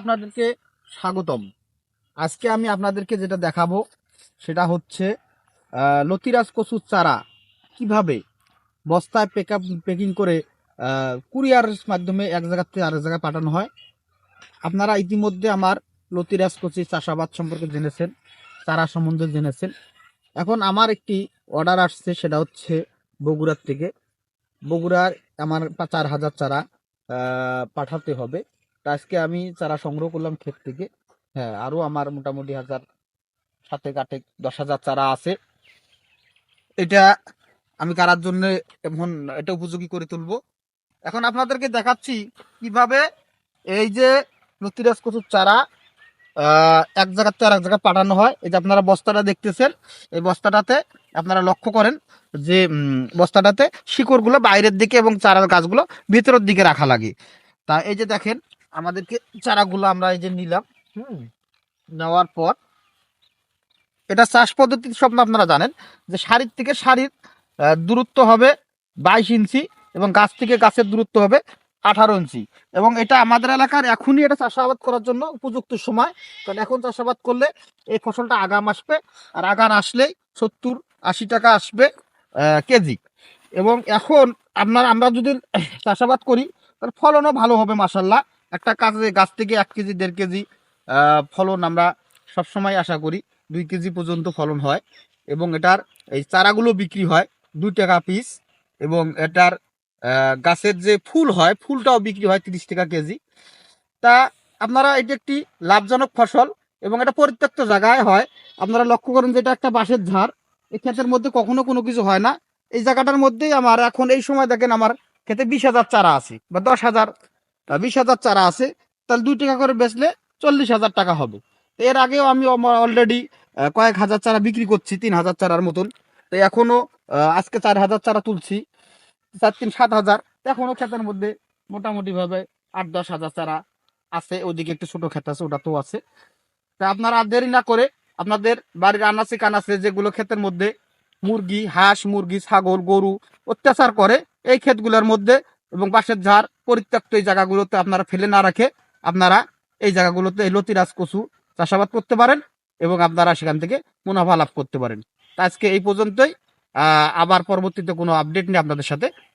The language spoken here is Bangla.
আপনাদেরকে স্বাগতম। আজকে আমি আপনাদেরকে যেটা দেখাবো, সেটা হচ্ছে লতিরাজ কচুর চারা। কীভাবে বস্তায় পেক প্যাকিং করে কুরিয়ার মাধ্যমে এক জায়গা থেকে আরেক জায়গায় পাঠানো হয়। আপনারা ইতিমধ্যে আমার লতিরাজ কচি চাষাবাদ সম্পর্কে জেনেছেন, চারা সম্বন্ধে জেনেছেন। এখন আমার একটি অর্ডার আসছে, সেটা হচ্ছে বগুড়ার থেকে। বগুড়ার আমার চার হাজার চারা পাঠাতে হবে। তা আজকে আমি চারা সংগ্রহ করলাম ক্ষেত থেকে। হ্যাঁ আরও আমার মোটামুটি হাজার সাথে কাটে দশ হাজার চারা আছে। এটা আমি কারার জন্য এখন এটা উপযোগী করে তুলবো। এখন আপনাদেরকে দেখাচ্ছি কীভাবে এই যে লতিরাজ কচুর চারা এক জায়গার থেকে আরেক জায়গায় পাঠানো হয়। এই যে আপনারা বস্তাটা দেখতেছেন, এই বস্তাটাতে আপনারা লক্ষ্য করেন যে বস্তাটাতে শিকড়গুলো বাইরের দিকে এবং চারার গাছগুলো ভিতরের দিকে রাখা লাগে। তা এই যে দেখেন আমাদেরকে চারাগুলো আমরা এই যে নিলাম হুম নেওয়ার পর এটা চাষ পদ্ধতি সব আপনারা জানেন যে শাড়ির থেকে আহ, দূরত্ব হবে বাইশ ইঞ্চি এবং গাছ থেকে গাছের দূরত্ব হবে আঠারো ইঞ্চি। এবং এটা আমাদের এলাকার এখনই এটা চাষাবাদ করার জন্য উপযুক্ত সময়। কারণ এখন চাষাবাদ করলে এই ফসলটা আগাম আসবে আর আগাম আসলেই সত্তর আশি টাকা আসবে কেজি। এবং এখন আপনার আমরা যদি চাষাবাদ করি তাহলে ফলনও ভালো হবে মাসাল্লাহ একটা কাজে গাছ থেকে এক কেজি, দেড় কেজি ফলন আমরা সবসময় আশা করি দুই কেজি পর্যন্ত ফলন হয় এবং এটার এই চারাগুলো বিক্রি হয় দুই টাকা পিস এবং এটার গাছের যে ফুল হয়, ফুলটাও বিক্রি হয় তিরিশ টাকা কেজি। তা আপনারা এটি একটি লাভজনক ফসল এবং এটা পরিত্যক্ত জায়গায় হয়। আপনারা লক্ষ্য করেন যে এটা একটা বাঁশের ঝাড়। এই ক্ষেতের মধ্যে কখনো কোনো কিছু হয় না। এই জায়গাটার মধ্যেই আমার এখন এই সময় দেখেন আমার খেতে বিশ হাজার চারা আছে বা দশ হাজার। আহ, বিশ হাজার চারা আছে তাহলে দুই টাকা করে বেচলে চল্লিশ হাজার টাকা হবে। তো এর আগেও আমি অলরেডি কয়েক হাজার চারা বিক্রি করছি তিন হাজার চারার মতন। তো এখনও আজকে চার হাজার চারা তুলছি চার তিন সাত হাজার। তো এখনও ক্ষেতের মধ্যে মোটামুটি ভাবে আট দশ হাজার চারা আছে ওদিকে একটু ছোট ক্ষেত আছে ওটা তো আছে। তা আপনারা আর দেরি না করে আপনাদের বাড়ির আনাচে কানাচে যেগুলো ক্ষেতের মধ্যে মুরগি হাঁস মুরগি ছাগল গরু অত্যাচার করে এই ক্ষেতগুলোর মধ্যে এবং বাঁশের ঝাড় পরিত্যক্ত এই জায়গাগুলোতে আপনারা ফেলে না রাখে আপনারা এই জায়গাগুলোতে লতিরাজ কচু চাষাবাদ করতে পারেন এবং আপনারা সেখান থেকে মুনাফা লাভ করতে পারেন। আজকে এই পর্যন্তই। আবার পরবর্তীতে কোনো আপডেট নিয়ে আপনাদের সাথে